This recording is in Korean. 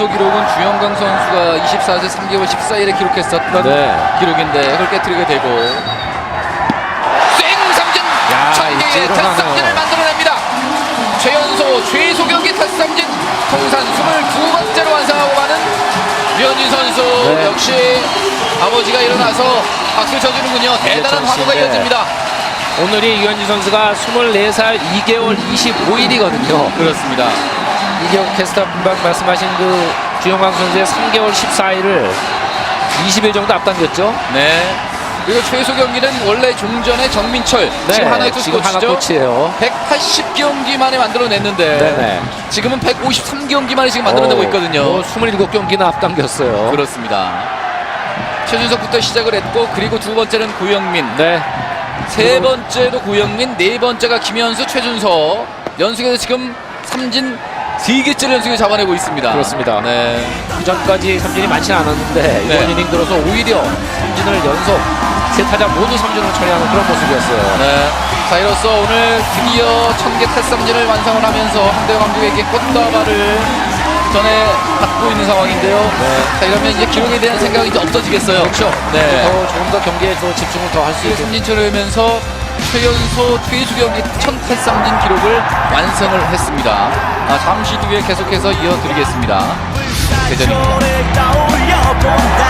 최소 기록은 주영강 선수가 24세 3개월 14일에 기록했었던 네. 기록인데 그걸 깨뜨리게 되고 쌩 삼진 야, 천개의 탈삼진을. 만들어냅니다. 최연소 최소 경기 탈삼진 통산 22번째로 완성하고 가는 류현진 선수 네. 역시 아버지가 일어나서 박수 쳐주는군요. 대단한 화보가 정신인데. 이어집니다. 오늘이 유현진 선수가 24살 2개월 25일이거든요. 그렇습니다. 이경 캐스터 분방 말씀하신 그 주영광 선수의 3개월 14일을 20일 정도 앞당겼죠. 네. 그리고 최소 경기는 원래 종전의 정민철 지금 하나의 투수 네, 지금 하나 코치죠. 코치예요. 180경기 만에 만들어냈는데 네네. 지금은 153경기 만에 지금 만들어내고 어, 있거든요. 뭐 27경기나 앞당겼어요. 그렇습니다. 최준석부터 시작을 했고 그리고 두 번째는 구영민, 네. 세 번째도 구영민, 네 번째가 김현수, 최준석 연속해서 지금 삼진 세 개째 연속에 잡아내고 있습니다. 그렇습니다. 네. 그전까지 삼진이 많지 않았는데 네. 이번 이닝 들어서 오히려 삼진을 연속 세 타자 모두 삼진을 처리하는 그런 모습이었어요. 네. 자 이로써 오늘 드디어 천개 탈삼진을 완성을 하면서 한대영 감독에게 꽃다발을 전에 받고 있는 상황인데요. 네. 자 이러면 이제 기록에 대한 생각이 이제 없어지겠어요. 그렇죠. 네. 더 조금 더 경기에 더 집중을 더 할수이 있게. 삼진초를 하면서 최연소 최수 경기 천 탈삼진 기록을 완성을 했습니다. 아, 잠시 뒤에 계속해서 이어드리겠습니다. 대전입니다. 본다